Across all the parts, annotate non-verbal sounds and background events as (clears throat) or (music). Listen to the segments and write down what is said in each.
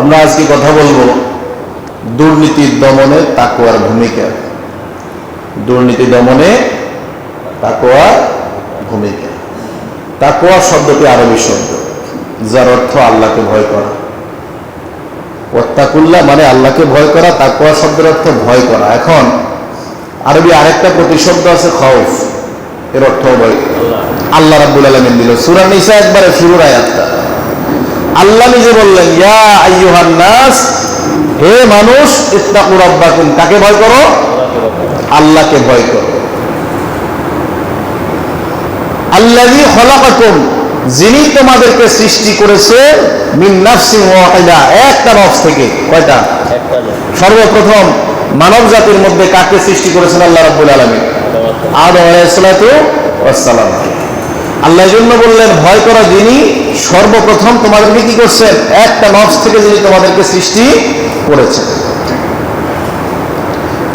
আমরা আজকে কথা বলব দুর্নীতি দমনে তাকোয়ার ভূমিকা। দুর্নীতি দমনে তাকোয়ার ভূমিকা। তাকোয়া শব্দটি আরবি শব্দ, যার অর্থ আল্লাহকে ভয় করা। ওত্তাকুল্লাহ মানে আল্লাহকে ভয় করা তাকোয়া শব্দের অর্থ ভয় করা। এখন আরবি আরেকটা প্রতিশব্দ আছে খৌফ এর অর্থ ভয়। আল্লাহ রাব্বুল আলামিন দিল। সূরা নিসা একবারে শুরুর আয়াতটা। আল্লাহ নিজে বললেন নাস, হে মানুষ, ইত্তাকু রাব্বাকুম। কাকে ভয় করো? আল্লাহকে ভয় করো। আল্লাযী খলাকাকুম, যিনি তোমাদেরকে সৃষ্টি করেছে ওয়াহিদা, একটা নফস থেকে, কয়টা? সর্বপ্রথম মানব জাতির মধ্যে কাকে সৃষ্টি করেছেন আল্লাহ রাব্বুল আলামিন? আদম আল্লাহ জন্য বললেন, ভয় করা যিনি সর্বপ্রথম তোমাদেরকে কি করছেন একটা নফস থেকে যিনি তোমাদেরকে সৃষ্টি করেছেন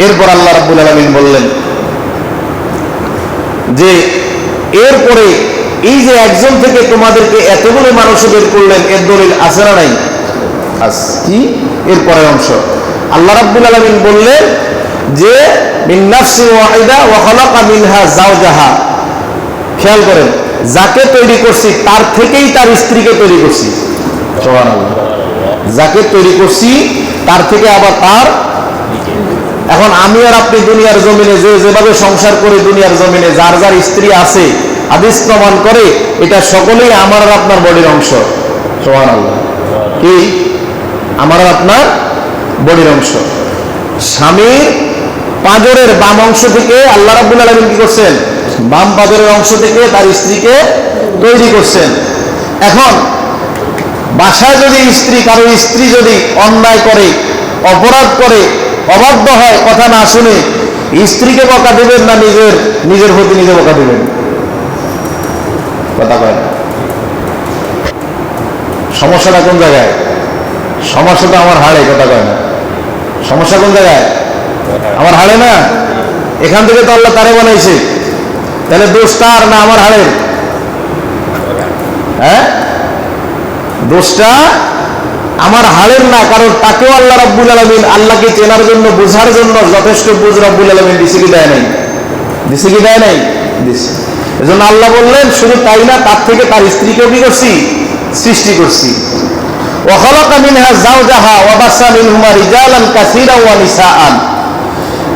এরপর আল্লাহ রাব্বুল আলামিন বললেন যে, এরপরে এই যে একজন থেকে তোমাদেরকে এতগুলো মানুষ বের করলেন, এর দলিল আছে না নাই? কি এর পরের অংশ। আল্লাহ রাব্বুল আলামিন বললেন যে, মিন নাফসি ওয়াহিদা ওয়া খালাকা মিনহা যাওজাহা। খেয়াল করেন যাকে তৈরি করছি তার থেকেই তার স্ত্রীকে তৈরি করছি। যাকে তৈরি করছি তার থেকে আবার তার এখন আমি আর আপনি দুনিয়ার জমিনে যে যেভাবে সংসার করে দুনিয়ার জমিনে যার যার স্ত্রী আছে হাদিস প্রমাণ করে এটা সকলেই আমার আর আপনার বডির অংশ। সুবহানাল্লাহ। কি? আমার আর আপনার বডির অংশ। স্বামীর পাঁজরের বাম অংশ থেকে আল্লাহ রাব্বুল আলামিন কি করছেন? বাম পাঁজরের অংশ থেকে তার স্ত্রীকে তৈরি করছেন। এখন, বাসায় যদি স্ত্রী, কারও স্ত্রী যদি অন্যায় করে, অপরাধ করে, অবাধ্য হয়, কথা না শুনে, স্ত্রীকে বকা দেবেন না নিজের নিজের প্রতি নিজে বকা দেবেন? কথা কয় সমস্যাটা কোন জায়গায়? সমস্যাটা আমার হাড়ে, কথা কয় না। সমস্যা কোন জায়গায়? আমার হাড়ে না এখান থেকে তো আল্লাহ তারে বানাইছে তাহলে দোষ তার না আমার হাড়ের হ্যাঁ দোষটা আমার হাড়ের না কারণ তাকেও আল্লাহ রাব্বুল আলমিন আল্লাহকে চেনার জন্য বোঝার জন্য যথেষ্ট বুঝ রাব্বুল আলমিন দিছে কি দেয় নাই দিছে কি দেয় নাই দিছে এজন্য আল্লাহ বললেন শুধু তাই না তার থেকে তার স্ত্রীকেও কি করছি সৃষ্টি করছি وخلق منها زوجها وبث منهما رجالا كثيرا ونساء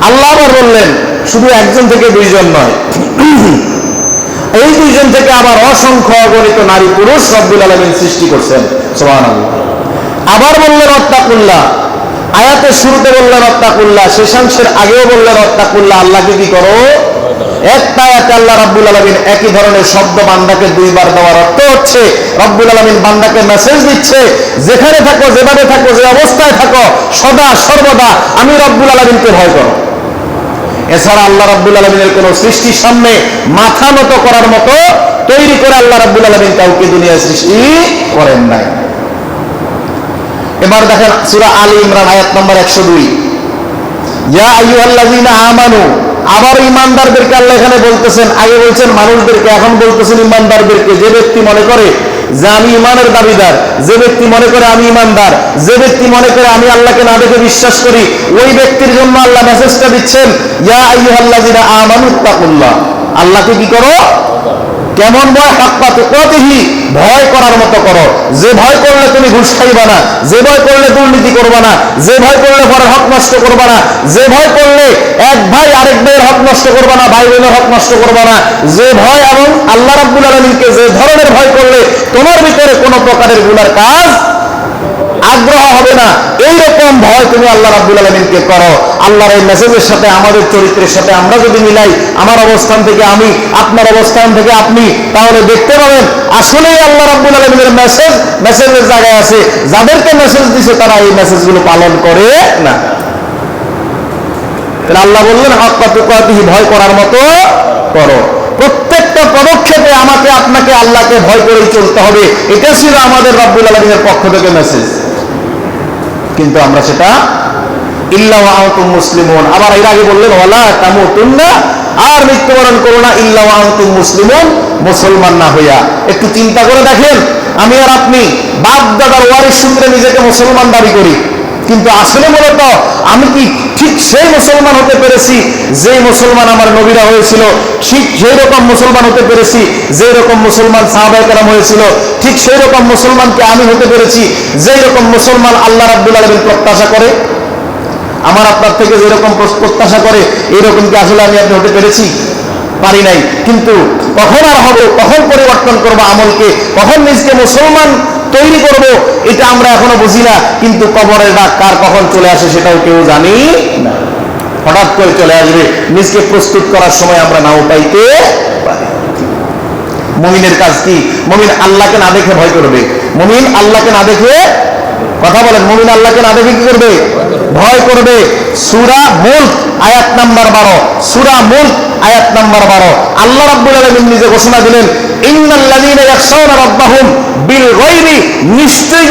আল্লাহ আবার বললেন, শুধু একজন থেকে দুইজন নয়। এই দুইজন থেকে আবার অসংখ্য অগণিত নারী পুরুষ রব্বুল আলমিন সৃষ্টি করছেন। সোহান আবার বললেন অত্তাকুল্লাহ আয়াতের শুরুতে বললেন অত্তাকুল্লাহ শেষাংশের আগেও বললেন অত্তাকুল্লাহ আল্লাহকে কি করো? একটা আল্লাহ রাব্বুল ধরনের যেখানে থাকো, যেভাবে থাকো, যে অবস্থায় থাকো, সদা, সর্বদা আমি রব্বুল আলামিনকে ভয় করো। এছাড়া আল্লাহ রাব্বুল আলমিনের কোন সৃষ্টির সামনে মাথা নত করার মতো তৈরি করে আল্লাহ রাব্বুল আলমিন কাউকে দুনিয়া সৃষ্টি করেন নাই। এবার দেখেন সুরা আলী ইমরান আয়াত নম্বর একশো দুই। ইয়া আইয়ুহাল্লাযীনা আমানু আবার ইমানদারদেরকে আল্লাহ এখানে বলতেছেন, আগে বলছেন মানুষদেরকে, এখন বলতেছেন ইমানদারদেরকে। যে ব্যক্তি মনে করে যে আমি ইমানের দাবিদার, যে ব্যক্তি মনে করে আমি ইমানদার, যে ব্যক্তি মনে করে আমি আল্লাহকে না দেখে বিশ্বাস করি, ওই ব্যক্তির জন্য আল্লাহ মেসেজটা দিচ্ছেন, ইয়া আল্লাহ আমানু তাকুল্লাহ আল্লাহকে কি করো? কেমন ভয়? হাক্কা তুকাতিহি ভয় করার মতো করো। যে ভয় করলে তুমি ঘুষ খাইবা না, যে ভয় করলে দুর্নীতি করবা না, যে ভয় করলে পরের হক নষ্ট করবা না, যে ভয় করলে এক ভাই আরেক ভাইয়ের হক নষ্ট করবা না, ভাই বোনের হক নষ্ট করবা না, যে ভয় এবং আল্লাহ রাব্বুল আলামিনকে যে ধরনের ভয় করলে তোমার ভিতরে কোনো প্রকারের গুনার কাজ আগ্রহ হবে না। এইরকম ভয় তুমি আল্লাহ রাব্বুল আলমিনকে করো। আল্লাহর এই মেসেজের সাথে, আমাদের চরিত্রের সাথে আমরা যদি মিলাই, আমার অবস্থান থেকে আমি, আপনার অবস্থান থেকে আপনি, তাহলে দেখতে পাবেন, আসলেই আল্লাহ রাব্বুল আলমিনের মেসেজ মেসেজের জায়গায় আছে। যাদেরকে মেসেজ দিছে, তারা এই মেসেজগুলো পালন করে না। আল্লাহ বললেন, হাক্কা তুকাতিহি, ভয় করার মতো করো। প্রত্যেকটা পদক্ষেপে আমাকে, আপনাকে আল্লাহকে ভয় করেই চলতে হবে। এটা ছিল আমাদের রব্বুল আলমীর পক্ষ থেকে মেসেজ কিন্তু আমরা সেটা আবার এর আগে বললেন আর মুসলমান না হইয়া। একটু চিন্তা করে দেখেন, আমি আর আপনি বাপ দাদার ওয়ারিস সূত্রে নিজেকে মুসলমান দাবি করি। কিন্তু আসলে মূলত আমি কি ঠিক সেই মুসলমান হতে পেরেছি যে মুসলমান আমার নবীরা হয়েছিল, ঠিক সেই রকম মুসলমান হতে পেরেছি যে রকম মুসলমান সাহাবাহাম হয়েছিল, ঠিক সেই রকম মুসলমানকে আমি হতে পেরেছি, যেই রকম মুসলমান আল্লাহ রাব্দুল আলমিন প্রত্যাশা করে। আমার আপনার থেকে যেরকম প্রত্যাশা করে, এইরকম কি আসলে আমি আপনি হতে পেরেছি? পারি নাই। কিন্তু কখন আর হবে, কখন পরিবর্তন করব আমলকে, কখন নিজকে মুসলমান তৈরি করব, এটা আমরা এখনও বুঝি না, কিন্তু কবরের ডাক কার কখন চলে আসে সেটাও কেউ জানি না। হঠাৎ করে চলে আসবে, নিজকে প্রস্তুত করার সময় আমরা নাও পাইতে পারি। মমিনের কাজ কি? মমিন আল্লাহকে না দেখে ভয় করবে। মমিন আল্লাহকে না দেখে কথা বলেন, মমিন আল্লাহকে না দেখে কি করবে? ভয় করবে। সুরা মুল্ক, আয়াত নাম্বার বারো। সুরা মুল্ক, আয়াত নাম্বার বারো। আল্লাহ রাব্বুল আলামিন নিজে ঘোষণা দিলেন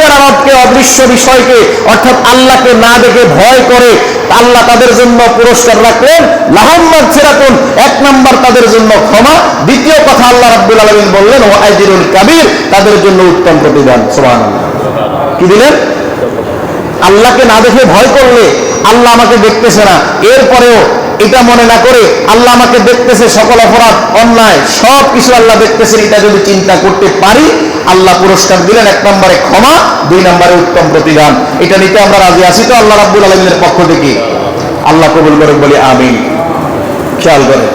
যারা রবকে অদৃশ্য বিষয়কে, অর্থাৎ আল্লাহকে না দেখে ভয় করে, আল্লাহ তাদের জন্য পুরস্কার রাখলেন। লাহুম মাগফিরাতুন, এক নাম্বার তাদের জন্য ক্ষমা। দ্বিতীয় কথা আল্লাহ রাব্বুল আলামিন বললেন ও কাবীর, তাদের জন্য উত্তম প্রতিদান। সুবহানাল্লাহ। কি দিলেন? আল্লাহকে না দেখে ভয় করলে আল্লাহ আমাকে দেখতেছে না। এরপরেও এটা মনে না করে আল্লাহ আমাকে দেখতেছে সকল অপরাধ, অন্যায়, সব কিছু আল্লাহ দেখতেছেন, এটা যদি চিন্তা করতে পারি, আল্লাহ পুরস্কার দিলেন, এক নম্বরে ক্ষমা, দুই নম্বরে উত্তম প্রতিদান। এটা নিতে আমরা রাজি আছি তো, আল্লাহ রাব্বুল আলমিনের পক্ষ থেকে। আল্লাহ কবুল করে বলি আমিন। খেয়াল করে।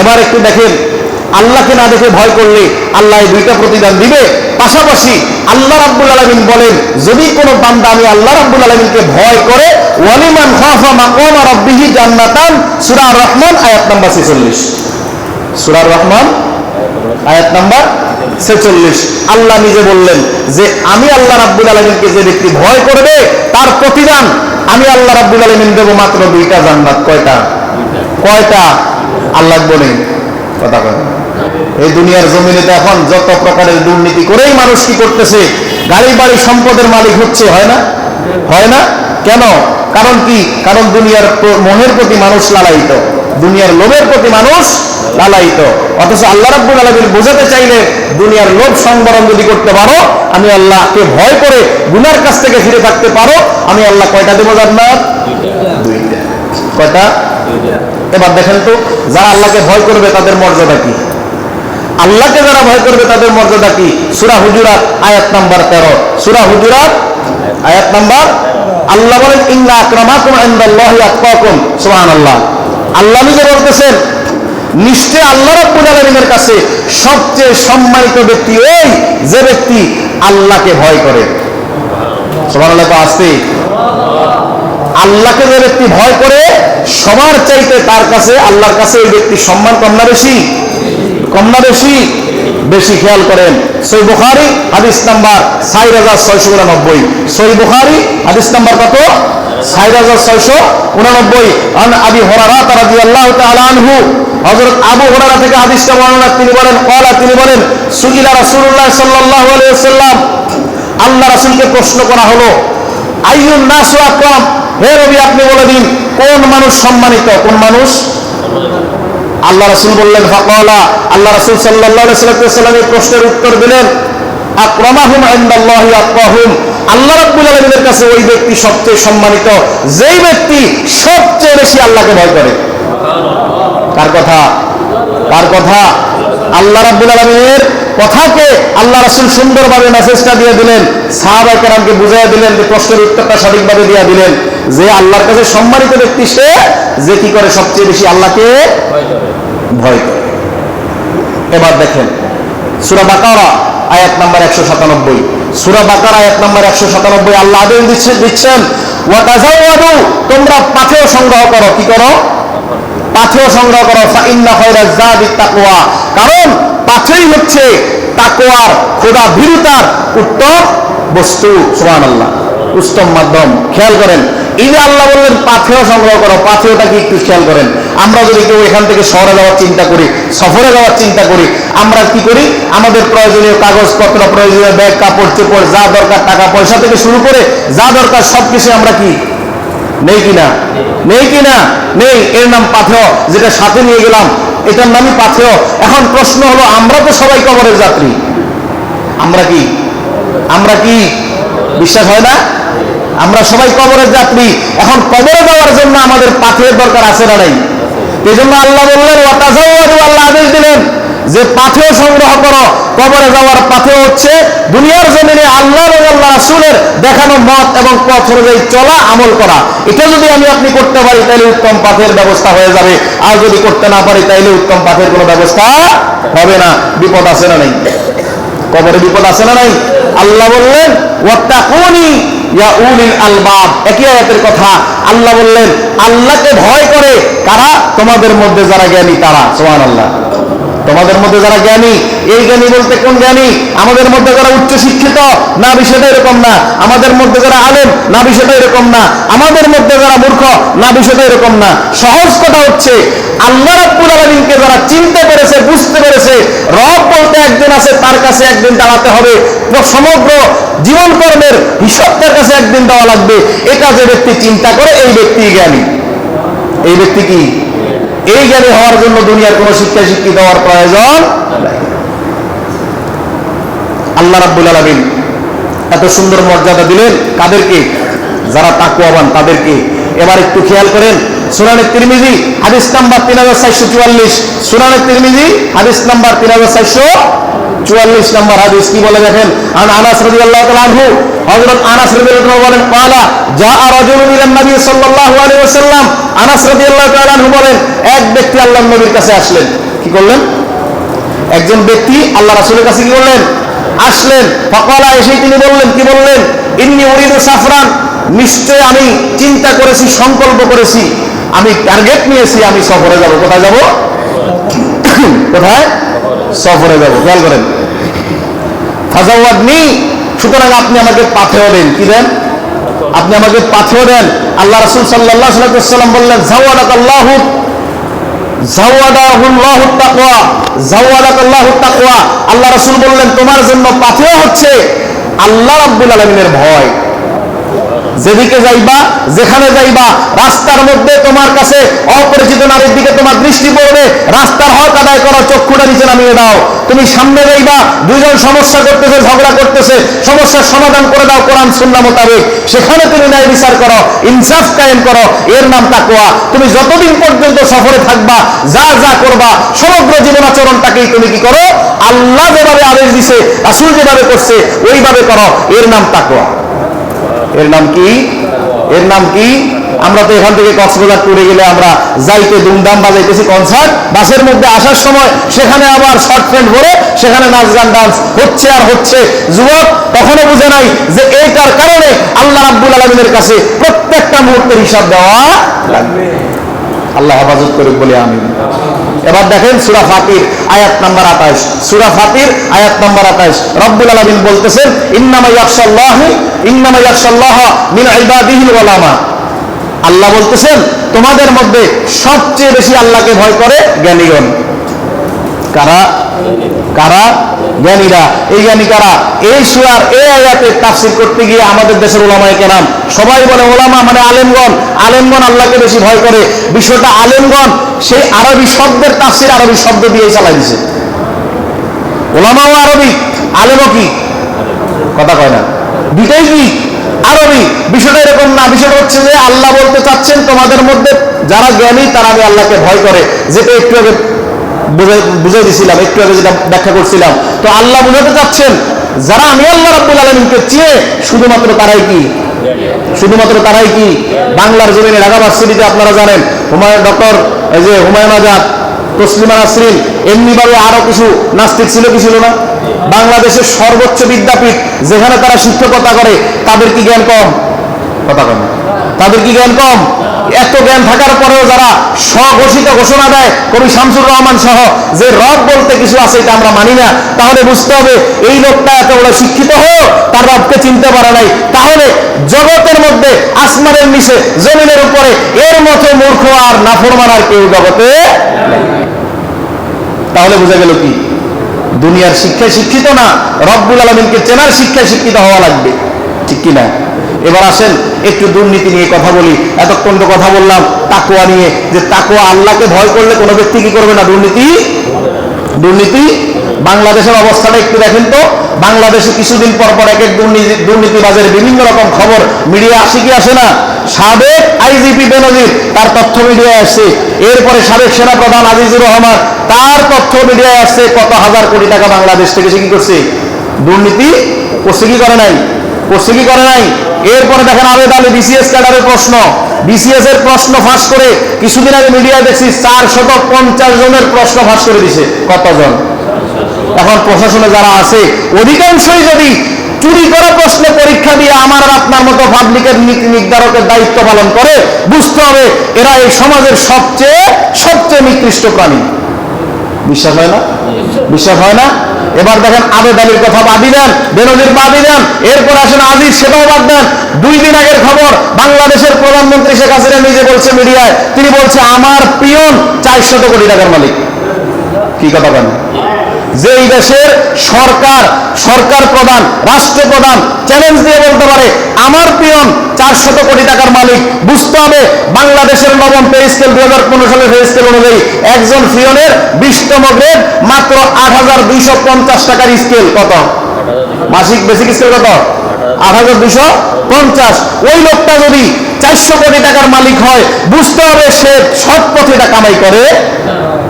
এবার একটু দেখেন আল্লাহকে না দেখে ভয় করলে আল্লাহ দুইটা প্রতিদান দিবে। পাশাপাশি আল্লাহ রাব্বুল আলামিন বলেন যদি কোনো বান্দা আমি আল্লাহ রাব্বুল আলামিনকে ভয় করে ওয়ালিমান খাফা মাকামা রাব্বিহি জান্নাতান সূরা রহমান আয়াত নাম্বার 46 সূরা রহমান আয়াত নাম্বার 46 আল্লাহ নিজে বললেন যে আমি আল্লাহ রাব্বুল আলামিনকে যে ব্যক্তি ভয় করবে তার প্রতিদান আমি আল্লাহ রাব্বুল আলামিন দেব মাত্র দুইটা জান্নাত। কয়টা? কয়টা? আল্লাহ বলেন। কথা কথা এই দুনিয়ার জমিনে তো এখন যত প্রকারের দুর্নীতি করেই মানুষ কি করতেছে, গাড়ি, বাড়ি, সম্পদের মালিক হচ্ছে, হয় না? হয় না? কেন? কারণ কি? কারণ দুনিয়ার মোহের প্রতি মানুষ লালায়িত, দুনিয়ার লোভের প্রতি মানুষ লালায়িত। অথচ আল্লাহ রাব্বুল আলামিন বোঝাতে চাইলে দুনিয়ার লোভ সংবরণ যদি করতে পারো, আমি আল্লাহকে ভয় করে গুনার কাছ থেকে ফিরে থাকতে পারো, আমি আল্লাহ কয়টা দেবো জান্নাত? কয়টা? এবার দেখেন তো, যারা আল্লাহকে ভয় করবে তাদের মর্যাদা কি? আল্লাহকে যারা ভয় করবে তাদের মর্যাদা কি? সুরা হুজুরাত, আয়াত নাম্বার তেরো। সুরা হুজুরাত, আয়াত নাম্বার আল্লাহ বলেন, ইন্না আক্রামাকুম ইনদাল্লাহি আতকাকুম। আল্লাহ নিজে বলতেছেন, নিশ্চয় আল্লাহ রাব্বুল আলামিনের কাছে সবচেয়ে সম্মানিত ব্যক্তি ওই যে ব্যক্তি আল্লাহকে ভয় করে। সুবহানাল্লাহ তো আসতেই আল্লাহকে যে ব্যক্তি ভয় করে, সবার চাইতে তার কাছে, আল্লাহর কাছে এই ব্যক্তির সম্মান কম না বেশি? কম বেশি? বেশি খেয়াল করেন। সই বুখারি, হাদিস নাম্বার সাই হাজার ছয়শো উনানব্বই। সই বুখারি, হাদিস নাম্বার কত? সাই হাজার ছয়শো উনানব্বই। আন আবি হরারা তারা দিয়ে আল্লাহ আনহু। হযরত আবু হুরায়রা থেকে হাদিসটা বর্ণনা তিনি বলেন কলা তিনি বলেন, সুইলা রাসূলুল্লাহ সাল্লাল্লাহু আলাইহি ওয়াসাল্লাম, আল্লাহ রাসূলকে প্রশ্ন করা হলো আইয়ুন নাসু আকরাম? হে নবী আপনি বলে দিন, কোন মানুষ সম্মানিত? কোন মানুষ? আল্লাহ রাসূল বললেন, ফাকালা, আল্লাহ রাসূল সাল্লাম এই প্রশ্নের উত্তর দিলেন আল্লাহ রাব্বুল আলামিনের কাছে ওই ব্যক্তি সবচেয়ে সম্মানিত, যেই ব্যক্তি সবচেয়ে বেশি আল্লাহকে ভয় করে। কার কথা? কার কথা? আল্লাহ রাব্বুল আলামিনের কথাকে আল্লাহ রাসূল সুন্দরভাবে মেসেজটা দিয়ে দিলেন, সাহাবা কেরামকে বুঝিয়ে দিলেন, যে প্রশ্নের উত্তরটা সঠিকভাবে দিয়ে দিলেন, যে আল্লাহর কাছে সম্মানিত ব্যক্তি সে, যে কি করে সবচেয়ে বেশি আল্লাহকে ভয় করে। এবার দেখেন, সূরা বাকারা, আয়াত নাম্বার একশো সাতানব্বই। সূরা বাকারা, আয়াত নাম্বার একশো সাতানব্বই, আল্লাহ আদেশ দিচ্ছে দিচ্ছেন ওয়া তাজাওয়াদু তোমরা পাথেয় সংগ্রহ করো। কি করো? পাথেয় সংগ্রহ করো। ফাইন্না জাদিত তাকওয়া। কারণ পাথেই হচ্ছে তাকওয়ার খোদা ভীরুতার উত্তম বস্তু, সুবহানাল্লাহ। উত্তম মাধ্যম। খেয়াল করেন এই আল্লাহ বললেন, পাথেয় সংগ্রহ করো পাথেয়টা কি একটু খেয়াল করেন। আমরা যদি কেউ এখান থেকে শহরে যাওয়ার চিন্তা করি, সফরে যাওয়ার চিন্তা করি, আমরা কি করি? আমাদের প্রয়োজনীয় কাগজপত্র, প্রয়োজনীয় ব্যাগ, কাপড়, চোপড়, যা দরকার টাকা পয়সা থেকে শুরু করে যা দরকার সবকিছু আমরা কি? নেই কিনা? নেই কিনা? নেই। এর নাম পাথেয়, যেটা সাথে নিয়ে গেলাম, এটার নামই পাথেয়। এখন প্রশ্ন হলো, আমরা তো সবাই কবরের যাত্রী। আমরা কি? আমরা কি? বিশ্বাস হয় না? আমরা সবাই কবরের যাত্রী। এখন কবরে যাওয়ার জন্য আমাদের পাথের দরকার আছে না নাই? এই জন্য আল্লাহ বললেন আল্লাহ আদেশ দিলেন যে পাথেও সংগ্রহ করো। কবরে যাওয়ার পাথেও হচ্ছে দুনিয়ার জমিনে আল্লাহ আল্লাহ রাসূলের দেখানো মত এবং পথ অনুযায়ী চলা, আমল করা। এটা যদি আমি আপনি করতে পারি, তাহলে উত্তম পাথের ব্যবস্থা হয়ে যাবে। আর যদি করতে না পারি তাইলে উত্তম পাথের কোনো ব্যবস্থা হবে না। বিপদ আছে না নাই? কবরে বিপদ আছে না নাই? আল্লাহ বললেন, ওয়াত্তাকুনি ইয়া উলিল আলবাব। একই আয়াতের কথা। আল্লাহ বললেন, আল্লাহকে ভয় করে কারা? তোমাদের মধ্যে যারা জ্ঞানী তারা। সুবহানাল্লাহ। তোমাদের মধ্যে যারা জ্ঞানী, এই জ্ঞানী বলতে কোন জ্ঞানী? আমাদের মধ্যে যারা উচ্চ শিক্ষিত, না বিষয়টা এরকম না। আমাদের মধ্যে যারা আলেম, না বিষয়টা এরকম না। আমাদের মধ্যে যারা মূর্খ, না বিষয়টা এরকম না। সহজ কথা হচ্ছে, আল্লাহ রাব্বুল আলামিনকে যারা চিনতে পেরেছে, বুঝতে পেরেছে, রব বলতে একজন আছে, তার কাছে একদিন দাঁড়াতে হবে। সমগ্র জীবন কর্মের হিসাব তার কাছে একদিন দেওয়া লাগবে। এটা যে ব্যক্তি চিন্তা করে, এই ব্যক্তি জ্ঞানী। এই ব্যক্তি কি? এই জ্ঞানী হওয়ার জন্য দুনিয়ার কোনো শিক্ষা শিক্ষিত হওয়ার প্রয়োজন আল্লাহ রাব্বুল আলমিন এত সুন্দর মর্যাদা দিলেন কাদেরকে? যারা তাকুয়াবান তাদেরকে। এবার একটু খেয়াল করেন সুনানের তিরমিজি, হাদিস নাম্বার তিন হাজার চারশো চুয়াল্লিশ। সুনানের তিরমিজি, হাদিস নাম্বার তিন হাজার চারশো চুয়াল্লিশ নম্বর হাদিস কি বলে দেখেন? আন আনাস রাদিয়াল্লাহু তাআলা আনহু, হযরত আনাস রাদিয়াল্লাহু বলেন, ক্বালা, জাআ রাজুলুন ইলান নবী সাল্লাল্লাহু আলাইহি আনাস রাদিয়াল্লাহু তাআলা আনহু বলেন, এক ব্যক্তি আল্লাহর নবীর কাছে আসলেন। কি করলেন? একজন ব্যক্তি আল্লাহ রাসূলের কাছে কি করলেন আসলেন। ফকালা, এসেই তিনি বললেন, কি বললেন? ইন্নি উরিদু সাফরান। নিশ্চয় আমি চিন্তা করেছি, সংকল্প করেছি। আমি টার্গেট নিয়েছি, আমি সফরে যাব। কোথায় যাব? কোথায়? সফরে যাব, খেয়াল করেন। ফাজাওয়াদনি সুতরাং আপনি আমাকে পাথেও দেন। কি দেন? আপনি আমাকে পাথেও দেন। আল্লাহ রাসূল সাল্লাল্লাহু আলাইহি ওয়াসাল্লাম বললেন জাওয়াদাক আল্লাহু আল্লাহ রাসূল বললেন, তোমার জন্য পাথেও হচ্ছে আল্লাহ রাব্বুল আলামিনের ভয়। যেদিকে যাইবা, যেখানে যাইবা, রাস্তার মধ্যে তোমার কাছে অপরিচিত নারীর দিকে তোমার দৃষ্টি পড়বে, রাস্তার হক আদায় করো চক্ষুটা নিচে নামিয়ে দাও। তুমি সামনে যাইবা দুজন সমস্যা করতেছে, ঝগড়া করতেছে, সমস্যার সমাধান করে দাও কোরআন সুন্নাহ মোতাবেক। সেখানে তুমি ন্যায় বিচার করো, ইনসাফ কায়েম করো, এর নাম তাকওয়া। তুমি যতদিন পর্যন্ত সফরে থাকবা, যা যা করবা, সমগ্র জীবন আচরণটাকেই তুমি কি করো? আল্লাহ যেভাবে আদেশ দিছে, রাসূল যেভাবে করছে, ওইভাবে করো, এর নাম তাকওয়া। এর নাম কি? এর নাম কি? আমরা তো এখান থেকে কক্সবাজার টুরে গেলে আমরা যাইতে দুমদাম বাজাইতেছি কনসার্ট বাসের মধ্যে আসার সময় সেখানে আবার শর্ট ফ্রেন্ড ভরে সেখানে নাচ গান ডান্স হচ্ছে আর হচ্ছে। যুবক, কখনো বুঝে নাই যে এইটার কারণে আল্লাহ আব্দুল আলমিনের কাছে প্রত্যেকটা মুহূর্তের হিসাব দেওয়া লাগবে। আল্লাহ হেফাজত করুক বলে আমি এবার দেখেন সুরা ফাতির, আয়াত নাম্বার আঠাশ। সুরা ফাতির, আয়াত নাম্বার আঠাশ। রব্বুল আলমিন বলতেছেন, ইন্নামা ইয়াকশাল্লাহ মিন ইবাদিহিল ওলামা আল্লাহ বলতেছেন, তোমাদের মধ্যে সবচেয়ে বেশি আল্লাহকে ভয় করে জ্ঞানীগণ। কারা? কারা? জ্ঞানীরা। এই জ্ঞানী কারা? এই সুরার এই আয়াতে তাফসির করতে গিয়ে আমাদের দেশের ওলামায় কেরাম, সবাই বলে ওলামা মানে আলেমগণ। আলেমগণ আল্লাহকে বেশি ভয় করে। বিষয়টা আলেমগণ, সেই আরবি শব্দের তাফসির আরবি শব্দ দিয়ে চালাই দিছে। ওলামাও আরবি, আলেমও কি? কথা কয় না। দুইটাই কি? আরবি। বিষয়টা এরকম না। বিষয়টা হচ্ছে যে আল্লাহ বলতে চাচ্ছেন তোমাদের মধ্যে যারা জ্ঞানী, তারা আমি আল্লাহকে ভয় করে। যেটা একটু আগে বুঝাই- দিছিলাম, একটু আগে যেটা ব্যাখ্যা করছিলাম। তো আল্লাহ বুঝাতে চাচ্ছেন, যারা আমি আল্লাহ রাব্বুল আলমিনকে চিনে শুধুমাত্র তারাই কি? শুধুমাত্র তারাই কি? বাংলার জমিনে ঢাকা ভার্সিটিতে আপনারা জানেন, হুমায়ুন ডক্টর, এই যে হুমায়ুন আজাদ, তসলিমা নাসরিন, এমনিভাবে আরও কিছু নাস্তিক ছিল কি ছিল না? বাংলাদেশের সর্বোচ্চ বিদ্যাপীঠ, যেখানে তারা শিক্ষকতা করে, তাদের কি জ্ঞান কম? কথা কম তাদের কি জ্ঞান কম? এত জ্ঞান থাকার পরেও যারা স্বঘোষিত ঘোষণা দেয়, কবি শামসুর রহমান সহ, যে রব বলতে কিছু আছে এটা আমরা মানি না, তাহলে বুঝতে হবে এই লোকটা এত বড় শিক্ষিত হয়েও তার রবকে চিনতে পারে নাই। তাহলে জগতের মধ্যে আসমানের নিচে, জমিনের উপরে, এর মতো মূর্খ আর নাফরমান আর কেউ জগতে তাহলে বোঝা গেল কি? দুনিয়ার শিক্ষায় শিক্ষিত না, রব্বুল আলমিনকে চেনার শিক্ষায় শিক্ষিত হওয়া লাগবে। ঠিক কিনা? এবার আসেন, একটু দুর্নীতি নিয়ে কথা বলি। এতক্ষণ তো কথা বললাম তাকুয়া নিয়ে। যে তাকুয়া আল্লাহকে ভয় করলে কোনো ব্যক্তি কি করবে না? দুর্নীতি? দুর্নীতি? বাংলাদেশের অবস্থাটা একটু দেখেন তো। বাংলাদেশে কিছুদিন পর পর এক এক দুর্নীতি দুর্নীতিবাজের বিভিন্ন রকম খবর। মিডিয়া আসে কি আসে না? সাবেক আইজিপি বেনজির, তার তথ্য মিডিয়ায় আসছে। এরপরে সাবেক সেনা প্রধান আজিজুর রহমান, তার তথ্য মিডিয়ায় আসছে, কত হাজার কোটি টাকা বাংলাদেশ থেকে সে কি করছে? দুর্নীতি করছে কি করে নাই? করছে করে নাই? এরপরে দেখেন আবেদ আলী বিসিএস ক্যাডারের প্রশ্ন। বিসিএস এর প্রশ্ন ফাঁস করে কিছুদিন আগে মিডিয়ায় দেখছি চার শত পঞ্চাশ জনের প্রশ্ন ফাঁস করে দিছে কতজন? এখন প্রশাসনে যারা আছে, অধিকাংশই যদি চুরি করা প্রশ্নে পরীক্ষা দিয়ে আমার আর আপনার মতো পাবলিকের নীতি নির্ধারকের দায়িত্ব পালন করে, বুঝতে হবে এরা এই সমাজের সবচেয়ে সবচেয়ে নিকৃষ্ট প্রাণী। বিশ্বাস হয় না? বিশ্বাস হয় না? এবার দেখেন আবেদ আলীর কথা বাদি দেন বেনজির বাদি দেন এরপর আসেন আজিজ, সেটাও বাদ দেন। দুই দিন আগের খবর, বাংলাদেশের প্রধানমন্ত্রী শেখ হাসিনা নিজে বলছে মিডিয়ায়, তিনি বলছে, আমার পিয়ন চারশত কোটি টাকার মালিক। কি কথা কেন যে এই দেশের সরকার সরকার প্রধান রাষ্ট্রপ্রধান চ্যালেঞ্জ দিয়ে বলতে পারে, আমার পিয়ন চারশত কোটি টাকার মালিক, বুঝতে হবে বাংলাদেশের নবম পে স্কেল দুই হাজার পনেরো সালের পে স্কেল অনুযায়ী একজন পিয়নের বিশতম গ্রেড মাত্র আট হাজার দুইশো পঞ্চাশ টাকার স্কেল কত? মাসিক বেসিক স্কেল কত? আট হাজার দুইশো পঞ্চাশ। ওই লোকটা যদি চারশো কোটি টাকার মালিক হয়, বুঝতে হবে সে সৎ পথে এটা কামাই করে।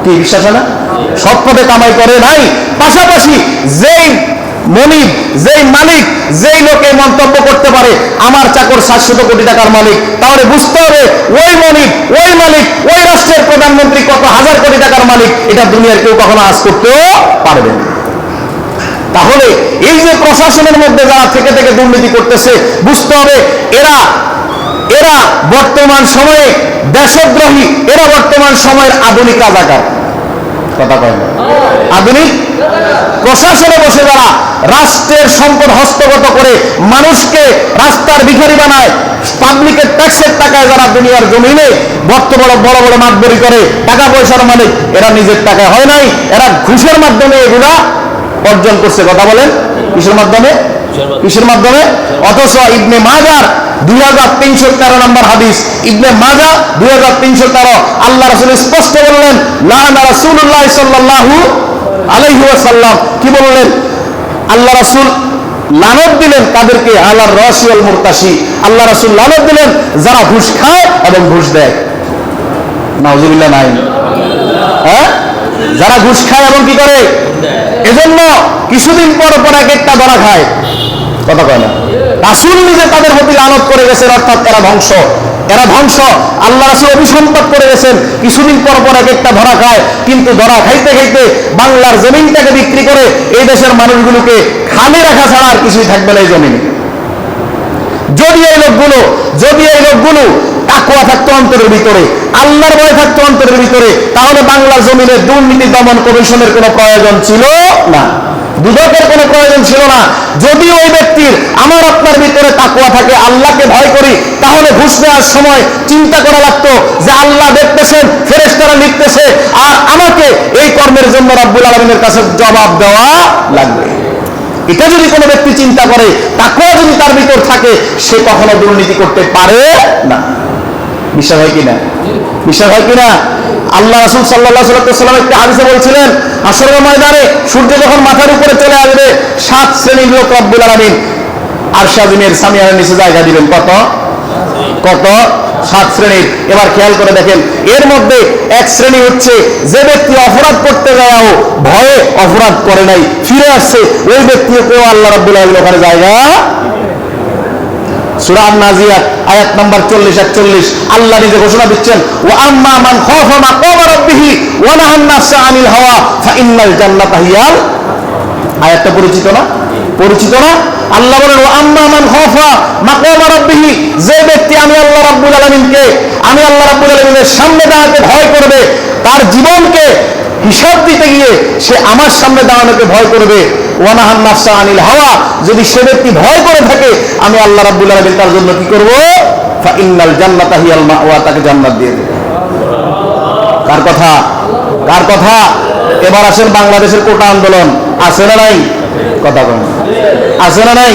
কি, বিশ্বাস না? সৎ কামাই করে নাই। পাশাপাশি যেই মনিব, যেই মালিক, যেই লোকে মন্তব্য করতে পারে, আমার চাকর সাতশত কোটি টাকার মালিক, তাহলে বুঝতে হবে ওই মনিব, ওই মালিক, ওই রাষ্ট্রের প্রধানমন্ত্রী কত হাজার কোটি টাকার মালিক, এটা দুনিয়ার কেউ কখনো আজ করতেও পারবে না। তাহলে এই যে প্রশাসনের মধ্যে যারা থেকে থেকে দুর্নীতি করতেছে, বুঝতে হবে এরা এরা বর্তমান সময়ে দেশদ্রোহী, এরা বর্তমান সময়ের আধুনিক রাজাকার। কথা কয় আধুনিক প্রশাসনে বসে যারা রাষ্ট্রের সম্পদ হস্তগত করে মানুষকে রাস্তার ভিখারি বানায় পাবলিকের ট্যাক্সের টাকায় যারা দুনিয়ার জমিনে বর্তমানে বড় বড় মাতবরি করে টাকা পয়সার মালিক, এরা নিজের টাকায় হয় নাই, এরা ঘুষের মাধ্যমে এগুলা অর্জন করছে, কথা বলেন? কিসের মাধ্যমে? কিসের মাধ্যমে? অথচ ইবনে মাজার দুই হাজার তিনশো তেরো নম্বর হাদিস। ইবনে মাজা দুই হাজার তিনশো তেরো। আল্লাহ রসুল স্পষ্ট বললেন কি বললেন? আল্লাহ রাসূল লানত দিলেন তাদেরকে আল্লাহর রসিয়াল মুরতাসি। আল্লাহ রাসূল লানত দিলেন, যারা ঘুষ খায় এবং ঘুষ দেয়। নাই। হ্যাঁ? যারা ঘুষ খায় এবং কি করে? এজন্য কিছুদিন পর পর এক একটা ধরা খায়। কথা কয় না। রাসুল নিজে তাদের প্রতি লানত করে গেছেন, অর্থাৎ এরা ধ্বংস। এরা ধ্বংস। আল্লাহ রাসুল অভিসম্পাদ করে গেছেন, কিছুদিন পর পর এক একটা ধরা খায়। কিন্তু ধরা খাইতে খাইতে বাংলার জমিনটাকে বিক্রি করে এই দেশের মানুষগুলোকে খালি রাখা ছাড়া আর কিছুই থাকবে না এই জমিনে। যদি এই লোকগুলো, যদি এই লোকগুলো তাকুয়া থাকতো অন্তরের ভিতরে, আল্লাহর ভয় থাকতো অন্তরের ভিতরে, তাহলে বাংলার জমিনে দুর্নীতি দমন কমিশনের কোনো প্রয়োজন ছিল না। দুদকের কোনো প্রয়োজন ছিল না। যদি ওই ব্যক্তির আমার আপনার ভিতরে তাকুয়া থাকে, আল্লাহকে ভয় করি, তাহলে ঘুষ নেওয়ার সময় চিন্তা করা লাগতো যে আল্লাহ দেখতেছেন, ফেরেশতারা লিখতেছে, আর আমাকে এই কর্মের জন্য রাব্বুল আলমিনের কাছে জবাব দেওয়া লাগবে। এটা যদি কোনো ব্যক্তি চিন্তা করে, তাকেও যদি তার ভিতর থাকে, সে কখনো দুর্নীতি করতে পারে না। বিশ্বাস হয় কিনা? বিশ্বাস হয় কিনা? আল্লাহ রাসুল সাল্লাহ সাল্লাম একটি হাদিসে বলছিলেন আসরের ময়দানে সূর্য যখন মাথার উপরে চলে আসবে, সাত শ্রেণির লোক রব্বুল আলমিন আর সাজিমের সামিয়ানের নিচে জায়গা দিবেন। কত? কত? সাত শ্রেণির। এবার খেয়াল করে দেখেন, এর মধ্যে এক শ্রেণি হচ্ছে যে ব্যক্তি অপরাধ করতে যাও ভয়ে অপরাধ করে নাই, ফিরে আসছে, ওই ব্যক্তিকেও আল্লাহ আলামিন ওখানে জায়গা সূরা আন-নাজিয়াত, আয়াত নাম্বার 40 41 আল্লাহ নিজে ঘোষণা দিচ্ছেন আম্মা মান আয়াতটা পরিচিত না? পরিচিত না। আল্লাহ বলেন আম্মা মান খাফা মাকামা রাব্বিহি। যে ব্যক্তি আমি আল্লাহ রাব্বুল আলামিনকে, আমি আল্লাহ রাব্বুল আলামিনের সামনে দাঁড়াতে ভয় করবে, তার জীবনকে হিসাব দিতে গিয়ে সে আমার সামনে দাঁড়ানোকে ভয় করবে। ওয়ানাহান নাফসা আনিল হাওয়া। যদি সে ব্যক্তি ভয় করে থাকে, আমি আল্লাহ রাব্বুল আলামিন তার জন্য কি করব? ফা ইন্নাল জান্নাতা হিয়াল মাওয়া, তাকে জান্নাত দিয়ে দেবে। কার কথা? কার কথা? এবার আসেন বাংলাদেশের কোটা আন্দোলন। আছে না নাই? কথা বলেন। আছে না নাই?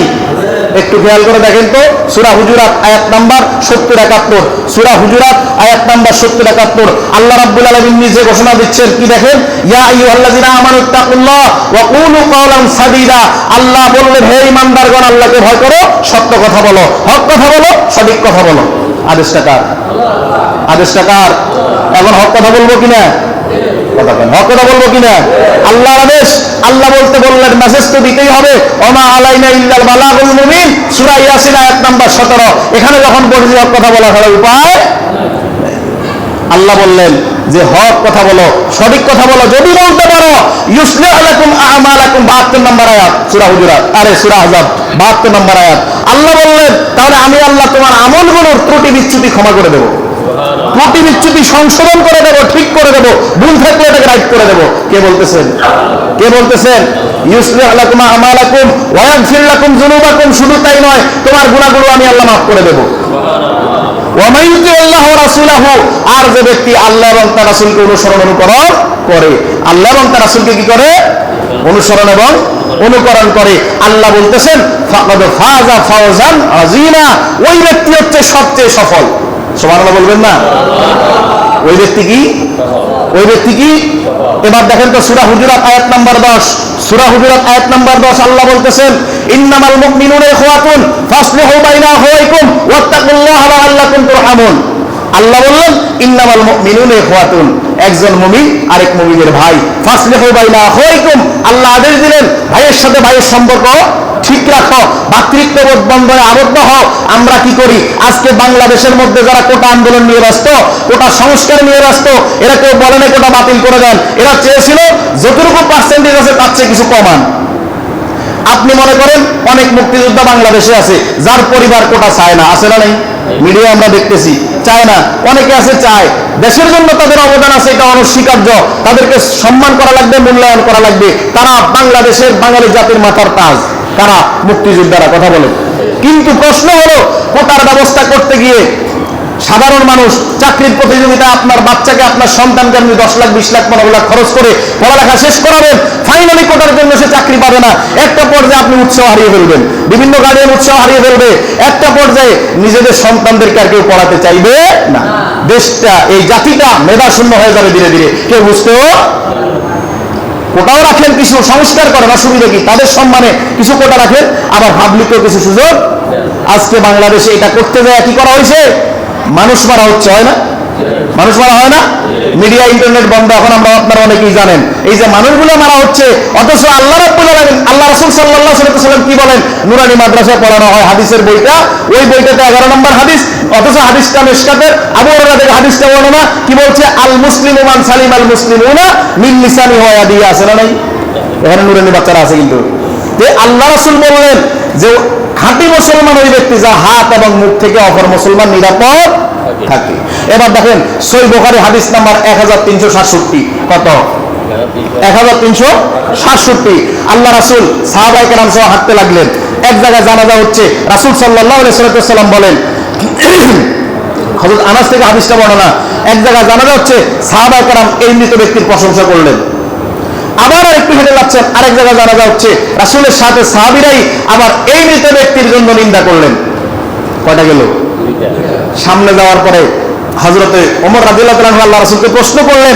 একটু খেয়াল করে দেখেন তো। সুরা হুজুরাত আয়াত নাম্বার সত্তর একাত্তর। সুরা হুজুরাত আয়াত নাম্বার সত্তর একাত্তর। আল্লাহ রাব্বুল আলামিন নিজে ঘোষণা দিচ্ছেন, কি দেখেন? ইয়া আইয়ুহাল্লাযিনা আমানু তাকুল্লাহ ওয়া কুলু কাওলান সাদীদা। আল্লাহ বললেন, হে ঈমানদারগণ, আল্লাহকে ভয় করো, সত্য কথা বলো। হক কথা বলো, সঠিক কথা বলো। আদেশটা কার? আদেশটা কার? এখন হক কথা বলব কিনা? আল্লাহ বললেন মেসেজ তো দিতেই হবে। ওমা আলাইনা ইল্লাল বালাগুল মুবিন। সূরা ইয়াসিন, আয়াত নাম্বার 17 এখানে যখন বলছি হক কথা বলা ছাড়া উপায় আল্লাহ বললেন যে, হক কথা বলো, সঠিক কথা বলো, যদি বলতে পারো 72 নম্বর আয়াত, সূরা হুজুরাত, আরে সূরা আহজাব 72 নম্বর আয়াত। আল্লাহ বললেন, তাহলে আমি আল্লাহ তোমার আমল আমলগুলোর ত্রুটি বিচ্যুতি ক্ষমা করে দেবো। ত্রুটি বিচ্যুতি সংশোধন করে দেবো, ঠিক করে দেবো, ভুল থাকলে এটাকে রাইট করে দেবো। কে বলতেছেন? কে বলতেছেন? শুধু তাই নয়, তোমার গুনাহগুলো আমি আল্লাহ মাফ করে দেবো। আর যে ব্যক্তি আল্লাহ এবং তার রাসূলকে অনুসরণ অনুকরণ করে, আল্লাহ এবং তার রাসূলকে কি করে? অনুসরণ এবং অনুকরণ করে। আল্লাহ বলতেছেন ওই ব্যক্তি হচ্ছে সবচেয়ে সফল। সুবহানাল্লাহ বলবেন না? ওই ব্যক্তি কি? ওই ব্যক্তি কি? এবার দেখেন তো সূরা হুজুরাত আয়াত নাম্বার 10 সূরা হুজুরাত আয়াত নাম্বার 10 আল্লাহ বলতেছেন ইন্নামাল মুমিনুনা ইখওয়াতুন ফাসলিহু বাইনা ওয়াত্তাকুল্লাহা লাআল্লাকুম তুরহামুন। আল্লাহ বললেন ইন্নামাল মুমিনুনা ইখওয়াতুন। একজন মুমিন আরেক মুমিনের ভাই ফাসলিহু বাইনা আখওয়াইকুম আল্লাহ আদেশ দিলেন ভাইয়ের সাথে ভাইয়ের সম্পর্ক ঠিক রাখো ভাতৃত্ববোধ বন্ধনে আবদ্ধ হও। আমরা কি করি? আজকে বাংলাদেশের মধ্যে যারা কোটা আন্দোলন নিয়ে ব্যস্ত, কোটা সংস্কার নিয়ে ব্যস্ত, এরা কেউ বলে না কোটা বাতিল করে দেন। এরা চেয়েছিল যতটুকু পার্সেন্টেজ আছে তার চেয়ে কিছু কমান। আপনি মনে করেন অনেক মুক্তিযোদ্ধা বাংলাদেশে আছে, যার পরিবার কোটা চায় না, আছে না নেই? মিডিয়া আমরা দেখতেছি, চায় না। অনেকে আছে চায়। দেশের জন্য তাদের অবদান আছে, এটা অনস্বীকার্য। তাদেরকে সম্মান করা লাগবে, মূল্যায়ন করা লাগবে। তারা বাংলাদেশের বাঙালি জাতির মাথার তাজ। তারা মুক্তিযোদ্ধারা, কথা বলে। কিন্তু প্রশ্ন হলো কোটার ব্যবস্থা করতে গিয়ে সাধারণ মানুষ চাকরির প্রতিযোগিতা আপনার বাচ্চাকে, আপনার সন্তানকে আপনি দশ লাখ, বিশ লাখ, পনেরো লাখ খরচ করে পড়ালেখা শেষ করাবেন ফাইনালি কোটার জন্য সে চাকরি পাবে না। একটা পর্যায়ে আপনি উৎসাহ হারিয়ে ফেলবেন। বিভিন্ন গার্ডিয়ান উৎসাহ হারিয়ে ফেলবে। একটা পর্যায়ে নিজেদের সন্তানদেরকে আর কেউ পড়াতে চাইবে না। দেশটা, এই জাতিটা মেধা শূন্য হয়ে যাবে ধীরে ধীরে। কেউ বুঝতেও কোটাও রাখেন, কিছু সংস্কার করেন, অসুবিধা কি? তাদের সম্মানে কিছু কোটা রাখেন, আবার পাবলিকেও কিছু সুযোগ আজকে বাংলাদেশে এটা করতে যায়, কি করা হয়েছে? মানুষ মারা হচ্ছে, হয় না? মানুষ মারা হয় না? মিডিয়া, ইন্টারনেট বন্ধ, এখন আমরা আপনারা অনেকেই জানেন। এই যে মানুষগুলো মারা হচ্ছে, অথচ আল্লাহ আল্লাহ রাসূল সাল্লাল্লাহু আলাইহি কি বলেন? নুরানি মাদ্রাসায় পড়ানো হয় হাদিসের বইটা। ওই বইটাতে 11 নম্বর হাদিস, অথচ হাদিসটা মিশকাতের আবু থেকে হাদিসটা বর্ণনা, কি বলছে? আল মুসলিমু মান সালিম আল মুসলিমুনা মিন লিসানি ওয়া ইয়াদি আছে না নাই? এখানে নুরানি বাচ্চারা আছে কিন্তু। যে আল্লাহ রাসূল বললেন যে খাঁটি মুসলমান ওই ব্যক্তি, যা হাত এবং মুখ থেকে অপর মুসলমান নিরাপদ থাকে। এবার দেখেন সই বোখারি হাদিস নাম্বার এক হাজার তিনশো সাতষট্টি। কত? এক হাজার তিনশো সাতষট্টি। আল্লাহ রাসুল সাহাবাই কেরাম সহ হাঁটতে লাগলেন। এক জায়গায় জানাজা হচ্ছে, রাসুল সাল্লাহ সাল্লাম বলেন (clears throat) হজরত আনাস থেকে হাদিসটা বর্ণনা, এক জায়গায় জানাজা হচ্ছে সাহাবাই কেরাম এই মৃত ব্যক্তির প্রশংসা করলেন। আবার একটু হেঁটে যাচ্ছেন, আরেক জায়গায় জানাজা হচ্ছে, রাসুলের সাথে সাহাবিরাই আবার এই মৃত ব্যক্তির জন্য নিন্দা করলেন। কয়টা গেল? সামনে যাওয়ার পরে হজরতে ওমর রাজিল্লাহ আল্লাহ রাসুলকে প্রশ্ন করলেন,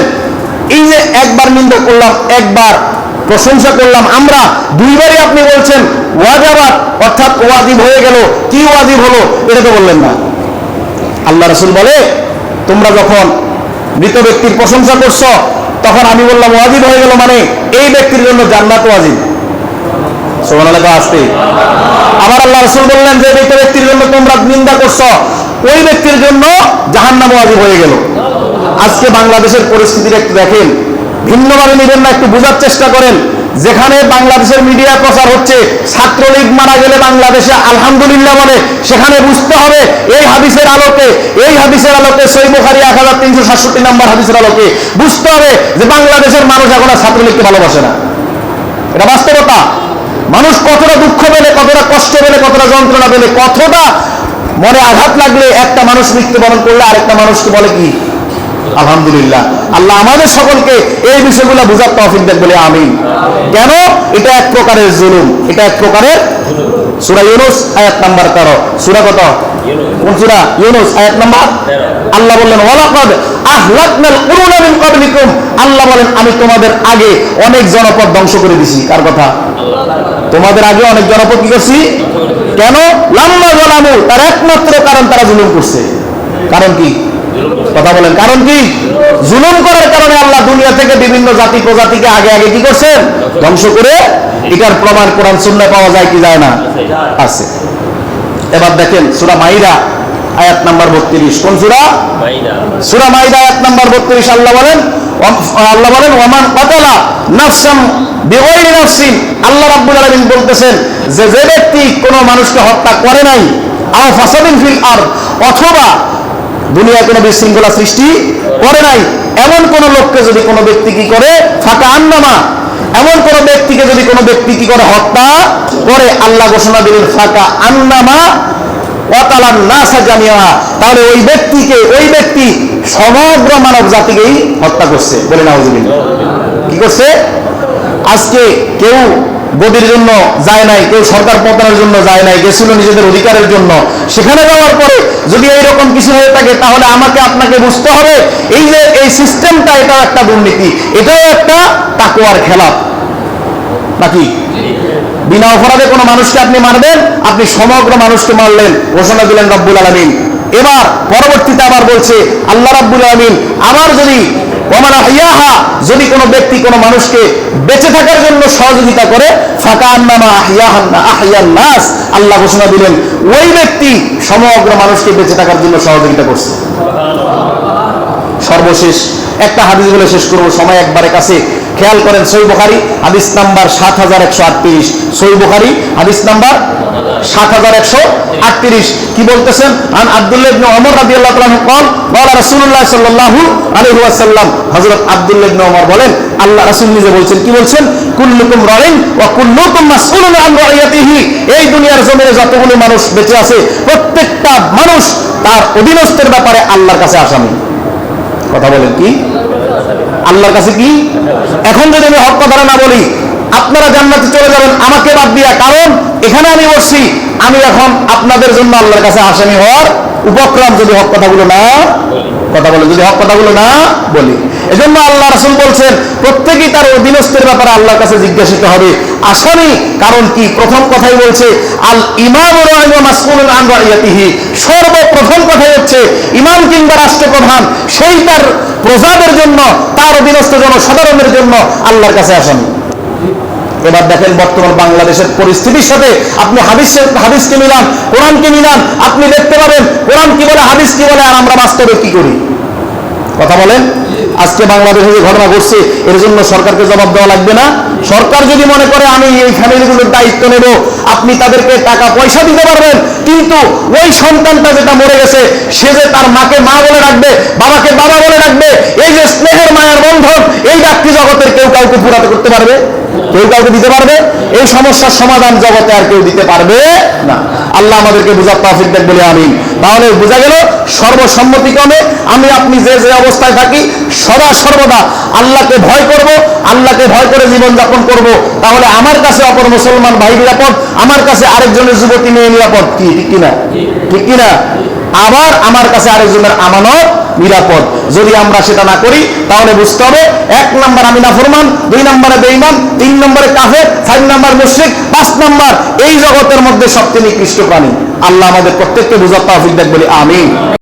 এই যে একবার নিন্দা করলাম, একবার প্রশংসা করলাম, আমরা দুইবারই আপনি বলছেন ওয়াজাবাত, অর্থাৎ ওয়াজিব হয়ে গেল, কি ওয়াজিব হলো, এটা তো বললেন না। আল্লাহ রসুল বলে, তোমরা যখন মৃত ব্যক্তির প্রশংসা করছ, তখন আমি বললাম, ওয়াজিব হয়ে গেল মানে এই ব্যক্তির জন্য জান্নাত ওয়াজিব। আবার আল্লাহ রসুল বললেন, যে ব্যক্তির জন্য তোমরা নিন্দা ওই ব্যক্তির জন্য হয়ে গেল। আজকে বাংলাদেশের একটু দেখেন। ভিন্নভাবে না একটু বোঝার চেষ্টা করেন। যেখানে বাংলাদেশের মিডিয়া প্রচার হচ্ছে, ছাত্রলীগ মারা গেলে বাংলাদেশে আলহামদুলিল্লাহ বলে, সেখানে বুঝতে হবে এই হাদিসের আলোকে, এই হাদিসের আলোকে, সই এক হাজার তিনশো সাতষট্টি নম্বর হাদিসের আলোকে বুঝতে হবে যে বাংলাদেশের মানুষ এখন আর ছাত্রলীগকে ভালোবাসে না। এটা বাস্তবতা। মানুষ কতটা দুঃখ পেলে, কতটা কষ্ট পেলে, কতটা যন্ত্রণা পেলে, কতটা মনে আঘাত লাগলে একটা মানুষ মৃত্যুবরণ করলে আরেকটা মানুষকে বলে কি? আলহামদুলিল্লাহ। আল্লাহ আমাদের সকলকে এই বিষয়গুলো বুঝার তৌফিক দেখ বলে আমি কেন? এটা এক প্রকারের জুলুম। এটা এক প্রকারের সূরা ইউনুস, আয়াত নাম্বার 13 সূরা কত? কোন সূরা? ইউনুস, আয়াত নাম্বার আল্লাহ বললেন, ওয়ালাকাদ আহলাকনাল কুরুনা আল্লাহ বলেন, আমি তোমাদের আগে অনেক জনপদ ধ্বংস করে দিছি। কার কথা? তোমাদের আগে অনেক জনপদ করছি? কেন? লাম্বা জালামু, তার একমাত্র কারণ তারা জুলুম করছে। কারণ কি? কথা বলেন, কারণ কি? জুলুম করার কারণে আল্লাহ দুনিয়া থেকে বিভিন্ন জাতি প্রজাতিকে আগে আগে কি করছেন ধ্বংস করে এটার প্রমাণ কোরআন শূন্য পাওয়া যায় কি যায় না? আছে। এবার দেখেন, সুরা মাইরা আয়াত নাম্বার বত্রিশ। কোন সুরা? সুরা মাইদা আয়াত নাম্বার বত্রিশ আল্লাহ বলেন আল্লাহ বলেন ওমান কতলা নাফসাম বিগয়রি নাফসিন। আল্লাহ রাব্বুল আলামিন বলতেছেন যে যে ব্যক্তি কোনো মানুষকে হত্যা করে নাই আও ফাসাদিন ফিল আর অথবা দুনিয়ায় কোনো বিশৃঙ্খলা সৃষ্টি করে নাই এমন কোন লোককে যদি কোনো ব্যক্তি কি করে? ফাঁকা আন্নামা। এমন কোন ব্যক্তিকে যদি কোনো ব্যক্তি কি করে হত্যা করে? আল্লাহ ঘোষণা দিলেন ফাঁকা আন্নামা তাহলে ওই ব্যক্তিকে, ওই ব্যক্তি সমগ্র মানব জাতিকেই হত্যা করছে বলে না কি করছে? আজকে কেউ গদির জন্য যায় নাই, কেউ সরকার পতনের জন্য যায় নাই, গেছিল নিজেদের অধিকারের জন্য। সেখানে যাওয়ার পরে যদি এইরকম কিছু হয়ে থাকে, তাহলে আমাকে আপনাকে বুঝতে হবে, এই যে এই সিস্টেমটা এটাও একটা দুর্নীতি, এটাও একটা তাকুয়ার খেলা নাকি বিনা অপরাধে কোনো মানুষকে আপনি মারবেন, আপনি সমগ্র মানুষকে মারলেন, ঘোষণা দিলেন রব্বুল আলমিন। এবার পরবর্তীতে আবার বলছে, আল্লাহ রাব্বুল আলমিন আবার যদি যদি কোনো ব্যক্তি কোনো মানুষকে বেঁচে থাকার জন্য সহযোগিতা করে, ফাঁকা নাস, আল্লাহ ঘোষণা দিলেন, ওই ব্যক্তি সমগ্র মানুষকে বেঁচে থাকার জন্য সহযোগিতা করছে। সর্বশেষ একটা হাদিস বলে শেষ করব, সময় একবারে কাছে। খেয়াল করেন, সই বুখারি, হাদিস নাম্বার সাত হাজার একশো আটত্রিশ। সই বুখারি, হাদিস নাম্বার সাত হাজার একশো আটত্রিশ। কি বলতেছেন? আন আব্দুল্লাহ ইবনে ওমর রাদিয়াল্লাহু তাআলা কল বলা রাসূলুল্লাহ সাল্লাল্লাহু আলাইহি ওয়াসাল্লাম। হযরত আব্দুল্লাহ ইবনে ওমর বলেন, আল্লাহ রাসূল নিজে বলছেন, কি বলছেন? কুল্লুকুম রাইন ওয়া কুল্লুকুম মাসউলুন আন রাইয়াতিহি। এই দুনিয়ার জমিনে যতগুলো মানুষ বেঁচে আছে, প্রত্যেকটা মানুষ তার অধীনস্থের ব্যাপারে আল্লাহর কাছে আসামি। কথা বলেন কি? আল্লাহর কাছে কি? এখন যদি আমি হক কথা না বলি, আপনারা জান্নাতে চলে যাবেন, আমাকে বাদ দিয়া। কারণ, এখানে আমি বসছি, আমি এখন আপনাদের জন্য আল্লাহর কাছে আসামি হওয়ার উপক্রম যদি হক কথাগুলো না কথা বলে, যদি হক কথাগুলো না বলি। এজন্য আল্লাহ রাসূল বলছেন, প্রত্যেকেই তার অধীনস্থের ব্যাপারে আল্লাহর কাছে জিজ্ঞাসিত হবে। আসামি কারণ কি? প্রথম কথাই বলছে, আল ইমাম সর্বপ্রথম কথাই হচ্ছে, ইমাম কিংবা রাষ্ট্রপ্রধান, সেই তার প্রজাদের জন্য, তার অধীনস্থ জনসাধারণের জন্য আল্লাহর কাছে আসামি এবার দেখেন বর্তমান বাংলাদেশের পরিস্থিতির সাথে আপনি হাদিস হাদিসকে মিলান, কোরআনকে মিলান, আপনি দেখতে পাবেন কোরআন কি বলে, হাদিস কি বলে, আর আমরা বাস্তবে কি করি? কথা বলেন? আজকে বাংলাদেশে যে ঘটনা ঘটছে, এর জন্য সরকারকে জবাব দেওয়া লাগবে না। সরকার যদি মনে করে, আমি এই ফ্যামিলিগুলোর দায়িত্ব নেব, আপনি তাদেরকে টাকা, পয়সা দিতে পারবেন, কিন্তু ওই সন্তানটা যেটা মরে গেছে, সে যে তার মাকে মা বলে রাখবে, বাবাকে বাবা বলে রাখবে, এই যে স্নেহের মায়ের বন্ধন, এই ব্যক্তি জগতের কেউ কাউকে পুরাতে করতে পারবে? কেউ কাউকে দিতে পারবে? এই সমস্যার সমাধান জগতে আর কেউ দিতে পারবে না। আল্লাহ আমাদেরকে বুঝার তৌফিক দেখ বলে, আমিন। তাহলে বোঝা গেল, সর্বসম্মতিক্রমে আমি আপনি যে যে অবস্থায় থাকি, সদা সর্বদা আল্লাহকে ভয় করব, আল্লাহকে ভয় করে জীবন যাপন করব। তাহলে আমার কাছে অপর মুসলমান ভাই নিরাপদ, আমার কাছে আরেকজনের যুবতী মেয়ে নিরাপদ। কি, ঠিক কিনা? ঠিক কিনা? আবার আমার কাছে আরেকজনের আমানত নিরাপদ। যদি আমরা সেটা না করি, তাহলে বুঝতে হবে এক নম্বর আমি না নাফরমান দুই নম্বরে বেইমান তিন নম্বরে কাফের, চার নম্বর মুশ্রিক, পাঁচ নম্বর এই জগতের মধ্যে সবচেয়ে নিকৃষ্ট প্রাণী। আল্লাহ আমাদের প্রত্যেককে বুঝার অভিজ্ঞ বলি, আমিন।